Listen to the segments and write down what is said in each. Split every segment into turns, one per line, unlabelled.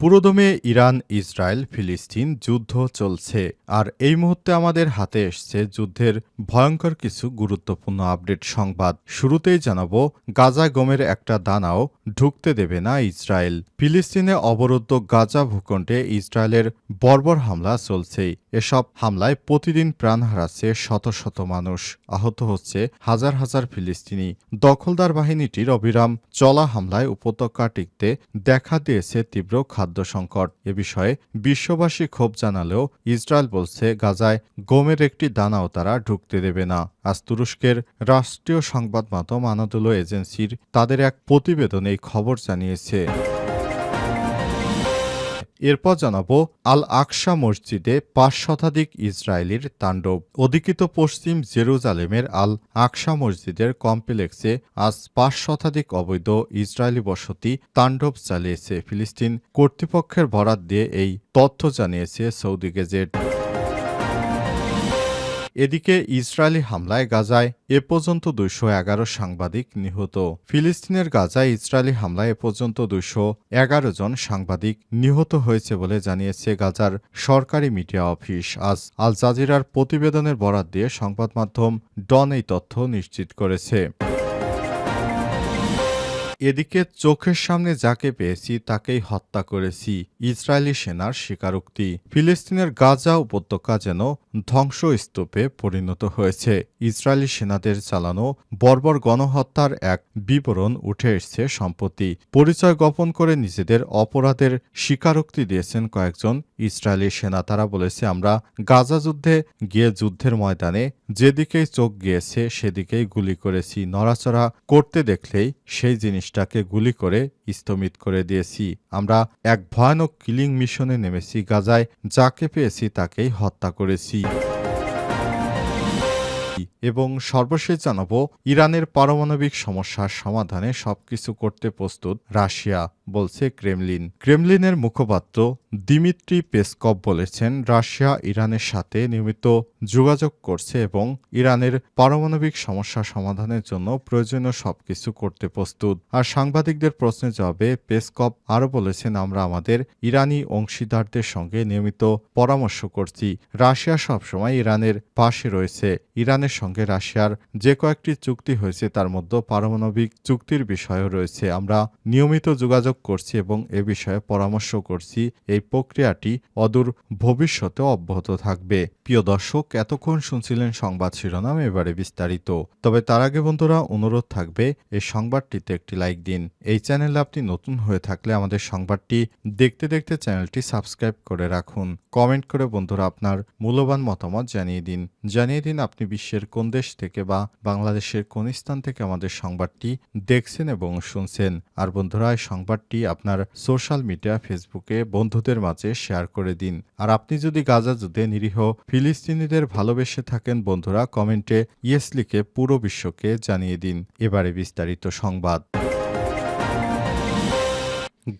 পুরোদমে Iran, Israel, ফিলিস্তিন যুদ্ধ চলছে। আর এই মুহূর্তে আমাদের হাতে এসছে যুদ্ধের ভয়ঙ্কর কিছু গুরুত্বপূর্ণ আপডেট সংবাদ। শুরুতেই জানাব, গাজা গমের একটা দানাও ঢুকতে দেবে না ইসরায়েল। ফিলিস্তিনে অবরুদ্ধ গাজা ভূখণ্ডে ইসরায়েলের বর্বর হামলা চলছেই এসব হামলায় প্রতিদিন প্রাণ হারাচ্ছে শত শত মানুষ। আহত হচ্ছে হাজার হাজার ফিলিস্তিনি। দখলদার বাহিনীটির অবিরাম চলা হামলায় উপত্যকা টিকতে দেখা দিয়েছে তীব্র খাদ্য সংকট। এ বিষয়ে বিশ্ববাসী ক্ষোভ জানালেও ইসরায়েল বলছে, গাজায় গমের একটি দানাও তারা ঢুকতে দেবে না। আজ তুরস্কের রাষ্ট্রীয় সংবাদ মাধ্যম আনাদুলো এজেন্সির তাদের এক প্রতিবেদনে এই খবর জানিয়েছে। এরপর জানাব আল আকসা মসজিদে পাঁচ শতাধিক ইসরায়েলির তাণ্ডব। অধিকৃত পশ্চিম জেরুজালেমের আল আকসা মসজিদের কমপ্লেক্সে আজ পাঁচ শতাধিক অবৈধ ইসরায়েলি বসতি তাণ্ডব চালিয়েছে ফিলিস্তিন কর্তৃপক্ষের ভরাত দিয়ে এই তথ্য জানিয়েছে সৌদি গেজেট। এদিকে ইসরায়েলি হামলায় গাজায় এ পর্যন্ত দুইশো এগারো সাংবাদিক নিহত। ফিলিস্তিনের গাজায় ইসরায়েলি হামলায় এ পর্যন্ত দুইশো এগারো জন সাংবাদিক নিহত হয়েছে বলে জানিয়েছে গাজার সরকারি মিডিয়া অফিস। আজ আল জাজিরার প্রতিবেদনের বরাত দিয়ে সংবাদ মাধ্যম ডন এই তথ্য নিশ্চিত করেছে। এদিকে চোখের সামনে যাকে পেয়েছি তাকেই হত্যা করেছি, ইসরায়েলি সেনার স্বীকারোক্তি। ফিলিস্তিনের গাজা উপত্যকা যেন ধ্বংসস্তূপে পরিণত হয়েছে। ইসরায়েলি সেনাদের চালানো বর্বর গণহত্যার এক বিবরণ উঠে এসছে সম্প্রতি। পরিচয় গোপন করে নিজেদের অপরাধের স্বীকারোক্তি দিয়েছেন কয়েকজন ইসরায়েলি সেনা। তারা বলেছে, আমরা গাজা যুদ্ধে গিয়ে যুদ্ধের ময়দানে যেদিকেই চোখ গিয়েছে সেদিকেই গুলি করেছি। নড়াচড়া করতে দেখলেই সেই জিনিসটাকে গুলি করে স্থমিত করে দিয়েছি। আমরা এক ভয়ানক কিলিং মিশনে নেমেছি গাজায়, যাকে পেয়েছি তাকেই হত্যা করেছি। এবং সর্বশেষ জানাব, ইরানের পারমাণবিক সমস্যার সমাধানে সবকিছু করতে প্রস্তুত রাশিয়া। বলছে ক্রেমলিন। ক্রেমলিনের মুখপাত্র দিমিত্রি পেসকভ বলেছেন, রাশিয়া ইরানের সাথে নিয়মিত যোগাযোগ করছে এবং ইরানের পারমাণবিক সমস্যা সমাধানের জন্য প্রয়োজনীয় সবকিছু করতে প্রস্তুত। আর সাংবাদিকদের প্রশ্নের জবাবে পেসকভ আরও বলেছেন, আমরা আমাদের ইরানি অংশীদারদের সঙ্গে নিয়মিত পরামর্শ করছি। রাশিয়া সবসময় ইরানের পাশে রয়েছে। ইরানের সঙ্গে রাশিয়ার যে কয়েকটি চুক্তি হয়েছে, তার মধ্যে পারমাণবিক চুক্তির বিষয়ও রয়েছে। আমরা নিয়মিত যোগাযোগ করছি এবং এ বিষয়ে পরামর্শ করছি, এই প্রক্রিয়াটি অদূর ভবিষ্যতে অব্যাহত থাকবে। প্রিয় দর্শক, এতক্ষণ শুনছিলেন সংবাদ শিরোনাম, এবারে বিস্তারিত। তবে তার আগে বন্ধুরা, অনুরোধ থাকবে, এই সংবাদটিতে একটি লাইক দিন। এই চ্যানেলে আপনি নতুন হয়ে থাকলে আমাদের সংবাদটি দেখতে দেখতে চ্যানেলটি সাবস্ক্রাইব করে রাখুন। কমেন্ট করে বন্ধুরা আপনার মূল্যবান মতামত জানিয়ে দিন। জানিয়ে দিন আপনি বিশ্বের কোন দেশ থেকে বা বাংলাদেশের কোন স্থান থেকে আমাদের সংবাদটি দেখছেন এবং শুনছেন। আর বন্ধুরা, এই সংবাদটি আপনার সোশ্যাল মিডিয়া ফেসবুকে বন্ধুদের মাঝে শেয়ার করে দিন। আর আপনি যদি গাজা যুদ্ধে নিরীহ ফিলিস্তিনিদের ভালোবেসে থাকেন, বন্ধুরা, কমেন্টে ইয়েস লিখে পুরো বিশ্বকে জানিয়ে দিন। এবারে বিস্তারিত সংবাদ।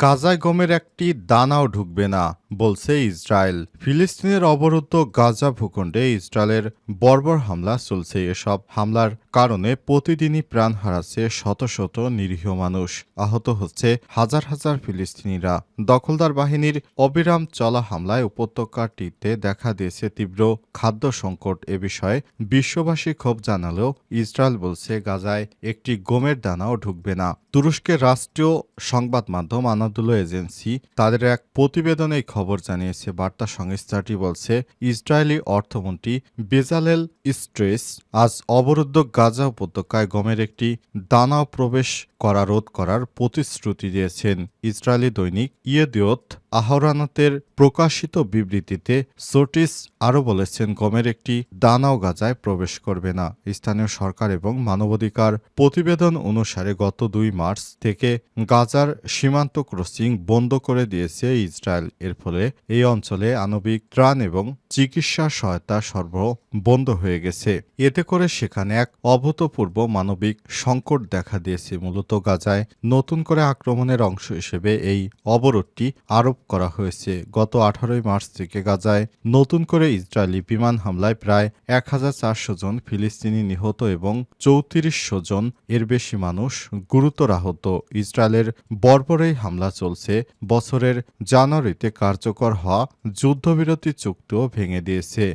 গাজায় গমের একটি দানাও ঢুকবে না। বলছে ইসরায়েল। ফিলিস্তিনের অবরুদ্ধ গাজা ভূখণ্ডে ইসরায়েলের বর্বর হামলা চলছে। এসব হামলার কারণে প্রতিদিনই প্রাণ হারাচ্ছে শত শত নিরীহ মানুষ। আহত হচ্ছে হাজার হাজার ফিলিস্তিনিরা। দখলদার বাহিনীর অবিরাম চলা হামলায় উপত্যকাটিতে দেখা দিয়েছে তীব্র খাদ্য সংকট। এ বিষয়ে বিশ্ববাসী ক্ষোভ জানালেও ইসরায়েল বলছে গাজায় একটি গমের দানাও ঢুকবে না। তুরস্কের রাষ্ট্রীয় সংবাদ মাধ্যম আনাদুলো এজেন্সি তাদের এক প্রতিবেদনে খবর জানিয়েছে বার্তা সংস্থাটি বলছে, ইসরায়েলি অর্থমন্ত্রী বেজালেল স্ট্রেস আজ অবরুদ্ধ গাজা উপত্যকায় গমের একটি দানাও প্রবেশ করা রোধ করার প্রতিশ্রুতি দিয়েছেন। ইসরায়েলি দৈনিক ইয়েদিয়ত আহরানাতের প্রকাশিত বিবৃতিতে সোটিস আরও বলেছেন, গমের একটি দানাও গাজায় প্রবেশ করবে না। স্থানীয় সরকার এবং মানবাধিকার প্রতিবেদন অনুসারে গত দুই মার্চ থেকে গাজার সীমান্ত ক্রসিং বন্ধ করে দিয়েছে ইসরায়েল। এর ফলে এই অঞ্চলে আণবিক ত্রাণ এবং চিকিৎসা সহায়তা সরবরাহ বন্ধ হয়ে গেছে। এতে করে সেখানে এক অভূতপূর্ব মানবিক সংকট দেখা দিয়েছে মূলত গাজায়। নতুন করে আক্রমণের অংশ হিসেবে এই অবরোধটি আরোপ করা হয়েছে। গত আঠারোই মার্চ থেকে গাজায় নতুন করে ইসরায়েলি বিমান হামলায় প্রায় এক হাজার চারশো জন ফিলিস্তিনি নিহত এবং চৌত্রিশশো জন এর বেশি মানুষ গুরুতর আহত। ইসরায়েলের বর্বরেই হামলা চলছে। বছরের জানুয়ারিতে কার্যকর হওয়া যুদ্ধবিরতি চুক্তিও ভেঙে দিয়েছে।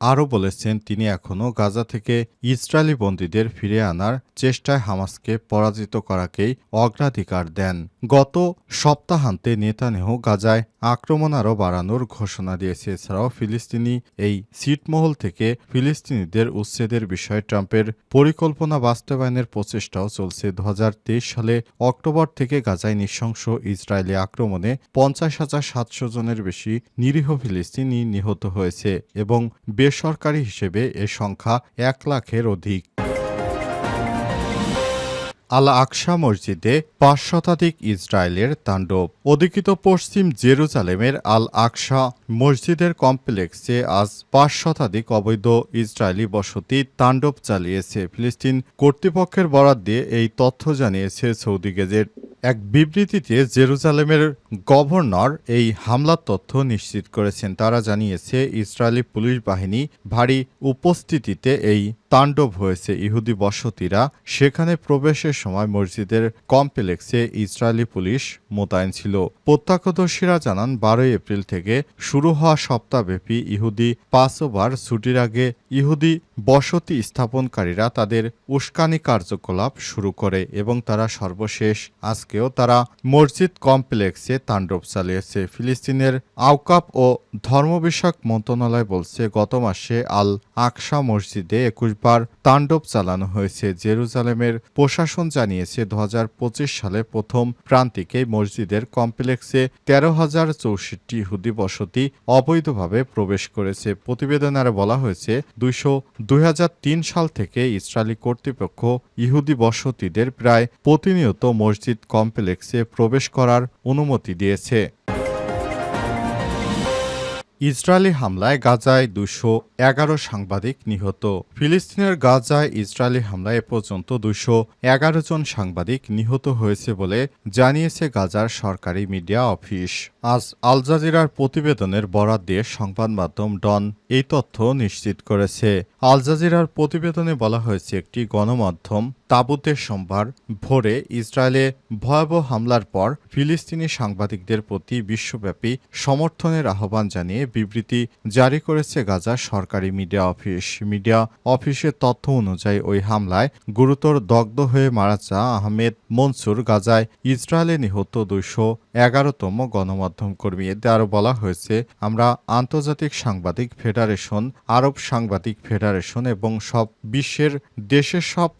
আরও বলেছেন, তিনি এখনও গাজা থেকে ইসরায়েলি বন্দীদের ফিরে আনার চেষ্টায় হামাসকে পরাজিত করাকেই অগ্রাধিকার দেন। গত সপ্তাহান্তে নেতানেহু গাজায় আক্রমণ আরও বাড়ানোর ঘোষণা দিয়েছে। এছাড়াও ফিলিস্তিনি এই সিটমহল থেকে ফিলিস্তিনিদের উচ্ছেদের বিষয়ে ট্রাম্পের পরিকল্পনা বাস্তবায়নের প্রচেষ্টাও চলছে। দু হাজার তেইশ সালে অক্টোবর থেকে গাজায় নৃশংস ইসরায়েলি আক্রমণে পঞ্চাশ হাজার সাতশো জনের বেশি নিরীহ ফিলিস্তিনি নিহত হয়েছে এবং বেসরকারি হিসেবে এ সংখ্যা এক লাখের অধিক। আল আকসা মসজিদে পাঁচ শতাধিক ইসরায়েলের তাণ্ডব। অধিকৃত পশ্চিম জেরুজালেমের আল আকসা মসজিদের কমপ্লেক্সে আজ পাঁচ শতাধিক অবৈধ ইসরায়েলি বসতি তাণ্ডব চালিয়েছে। ফিলিস্তিন কর্তৃপক্ষের বরাদ দিয়ে এই তথ্য জানিয়েছে সৌদি গেজেট। এক বিবৃতিতে জেরুজালেমের গভর্নর এই হামলার তথ্য নিশ্চিত করেছেন। তারা জানিয়েছে, ইসরায়েলি পুলিশ বাহিনী ভারী উপস্থিতিতে এই তাণ্ডব হয়েছে ইহুদি বসতিরা। সেখানে প্রবেশের সময় মসজিদের কমপ্লেক্সে ইসরায়েলি পুলিশ মোতায়েন ছিল। প্রত্যক্ষদর্শীরা জানান, বারোই এপ্রিল থেকে শুরু হওয়া সপ্তাহব্যাপী ইহুদি পাঁচ ওভার ছুটির আগে ইহুদি বসতি স্থাপনকারীরা তাদের উস্কানি কার্যকলাপ শুরু করে এবং তারা সর্বশেষ আজকেও তারা মসজিদ কমপ্লেক্সে তাণ্ডব চালিয়েছে। ফিলিস্তিনের আওকাপ ও ধর্ম বিষয়ক মন্ত্রণালয় বলছে, গত মাসে আল আকসা মসজিদে একুশ বার তাণ্ডব চালানো হয়েছে। জেরুজালেমের প্রশাসন জানিয়েছে দু হাজার পঁচিশ সালে প্রথম প্রান্তিকে মসজিদের কমপ্লেক্সে তেরো হাজার চৌষট্টি ইহুদি বসতি অবৈধভাবে প্রবেশ করেছে। প্রতিবেদনে আরও বলা হয়েছে, দুইশো দুই সাল থেকে ইসরায়েলি কর্তৃপক্ষ ইহুদি বসতিদের প্রায় প্রতিনিয়ত মসজিদ কমপ্লেক্সে প্রবেশ করার অনুমতি দিয়েছে। ইসরায়েলি হামলায় গাজায় দুশো এগারো সাংবাদিক নিহত। ফিলিস্তিনের গাজায় ইসরায়েলি হামলায় এ পর্যন্ত দুশো এগারো জন সাংবাদিক নিহত হয়েছে বলে জানিয়েছে গাজার সরকারি মিডিয়া অফিস। আজ আল জাজিরার প্রতিবেদনের বরাত দিয়ে সংবাদ মাধ্যম ডন এই তথ্য নিশ্চিত করেছে। আল জাজিরার প্রতিবেদনে বলা হয়েছে, একটি গণমাধ্যম তাবুতে সোমবার ভোরে ইসরায়েলে ভয়াবহ হামলার পর ফিলিস্তিনি সাংবাদিকদের প্রতি বিশ্বব্যাপী সমর্থনের আহ্বান জানিয়ে বিবৃতি জারি করেছে গাজা সরকারি মিডিয়া অফিস। মিডিয়া অফিসের তথ্য অনুযায়ী ওই হামলায় গুরুতর দগ্ধ হয়ে মারা যা আহমেদ মনসুর। গাজায় ইসরায়েলে নিহত দুইশো এগারোতম গণমাধ্যম কর্মী এতে আরও বলা হয়েছে, আমরা আন্তর্জাতিক সাংবাদিক ফেডারেশন, আরব সাংবাদিক ফেডারেশন এবং সব বিশ্বের দেশের সব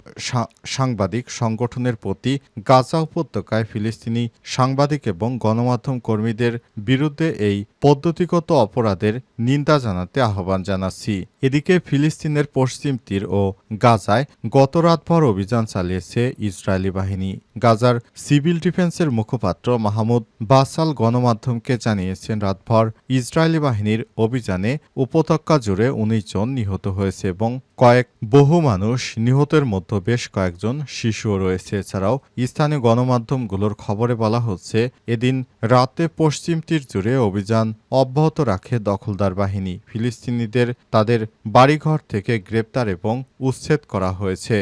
সাংবাদিক সংগঠনের প্রতি গাজা উপত্যকায় ফিলিস্তিনি সাংবাদিক এবং গণমাধ্যম কর্মীদের বিরুদ্ধে এই পদ্ধতিগত অপরাধের নিন্দা জানাতে আহ্বান জানাচ্ছি। এদিকে ফিলিস্তিনের পশ্চিম তীর ও গাজায় গত রাতভর অভিযান চালিয়েছে ইসরায়েলি বাহিনী। গাজার সিভিল ডিফেন্সের মুখপাত্র মাহমুদ বাসাল গণমাধ্যমকে জানিয়েছেন, রাতভর ইসরায়েলি বাহিনীর অভিযানে উপত্যকা জুড়ে উনিশ জন নিহত হয়েছে এবং কয়েক বহু মানুষ নিহতের মধ্যে বেশ কয়েকজন শিশুও রয়েছে। এছাড়াও স্থানীয় গণমাধ্যমগুলোর খবরে বলা হচ্ছে, এদিন রাতে পশ্চিম তীর জুড়ে অভিযান অব্যাহত রাখে দখলদার বাহিনী। ফিলিস্তিনিদের তাদের বাড়িঘর থেকে গ্রেপ্তার এবং উচ্ছেদ করা হয়েছে।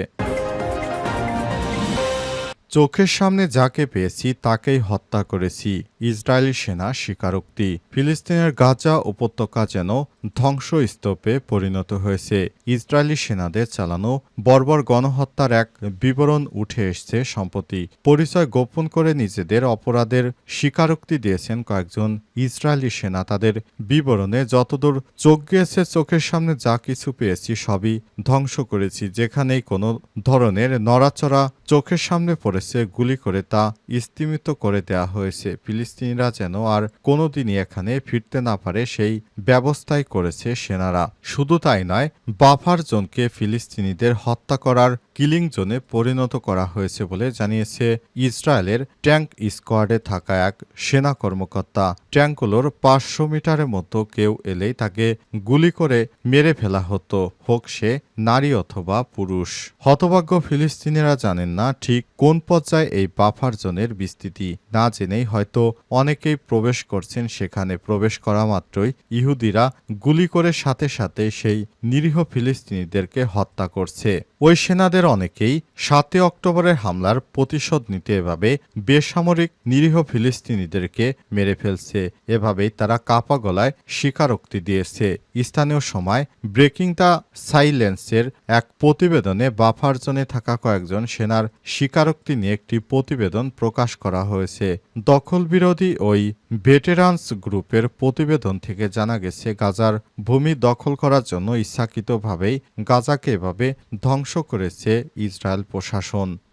চোখের সামনে যাকে পেয়েছি তাকেই হত্যা করেছি। ইসরায়েলি সেনা স্বীকারোক্তি। ফিলিস্তিনের গাজা উপত্যকা যেন ধ্বংসস্তূপে পরিণত হয়েছে। ইসরায়েলি সেনাদের চালানো বর্বর গণহত্যার এক বিবরণ উঠে এসছে সম্প্রতি। পরিচয় গোপন করে নিজেদের অপরাধের স্বীকারোক্তি দিয়েছেন কয়েকজন ইসরায়েলি সেনা। তাদের বিবরণে যতদূর চোখ গিয়েছে, চোখের সামনে যা কিছু পেয়েছি সবই ধ্বংস করেছি। যেখানেই কোনো ধরনের নড়াচড়া চোখের সামনে পড়েছে গুলি করে তা স্তিমিত করে দেয়া হয়েছে। ফিলিস্তিনিরা যেন আর কোনোদিনই এখানে ফিরতে না পারে সেই ব্যবস্থাই করেছে সেনারা। শুধু তাই নয় বাফার জোনকে ফিলিস্তিনিদের হত্যা করার কিলিং জোনে পরিণত করা হয়েছে বলে জানিয়েছে ইসরায়েলের ট্যাঙ্ক স্কোয়াডে থাকা এক সেনা কর্মকর্তা। ট্যাঙ্কগুলোর পাঁচশো মিটারের মতো কেউ এলেই তাকে গুলি করে মেরে ফেলা হতো, হোক সে নারী অথবা পুরুষ। হতভাগ্য ফিলিস্তিনিরা জানেন না ঠিক কোন পর্যায়ে এই বাফার জোনের বিস্তৃতি। না জেনেই হয়তো অনেকেই প্রবেশ করছেন সেখানে। প্রবেশ করা মাত্রই ইহুদিরা গুলি করে সাথে সাথে সেই নিরীহ ফিলিস্তিনিদেরকে হত্যা করছে। ওই সেনাদের অনেকেই সাতই অক্টোবরের হামলার প্রতিশোধ নিতে এভাবে বেসামরিক নিরীহ ফিলিস্তিনিদেরকে মেরে ফেলছে। এভাবেই তারা কাপা গলায় স্বীকারোক্তি দিয়েছে। স্থানীয় সময় ব্রেকিং দ্য সাইলেন্সের এক প্রতিবেদনে বাফার জোনে থাকা কয়েকজন সেনার স্বীকারোক্তি নিয়ে একটি প্রতিবেদন প্রকাশ করা হয়েছে। দখল বিরোধী ওই ভেটেরান্স গ্রুপের প্রতিবেদন থেকে জানা গেছে, গাজার ভূমি দখল করার জন্য ইচ্ছাকৃতভাবেই গাজাকে এভাবে ধ্বংস করেছে ইসরায়েল প্রশাসন।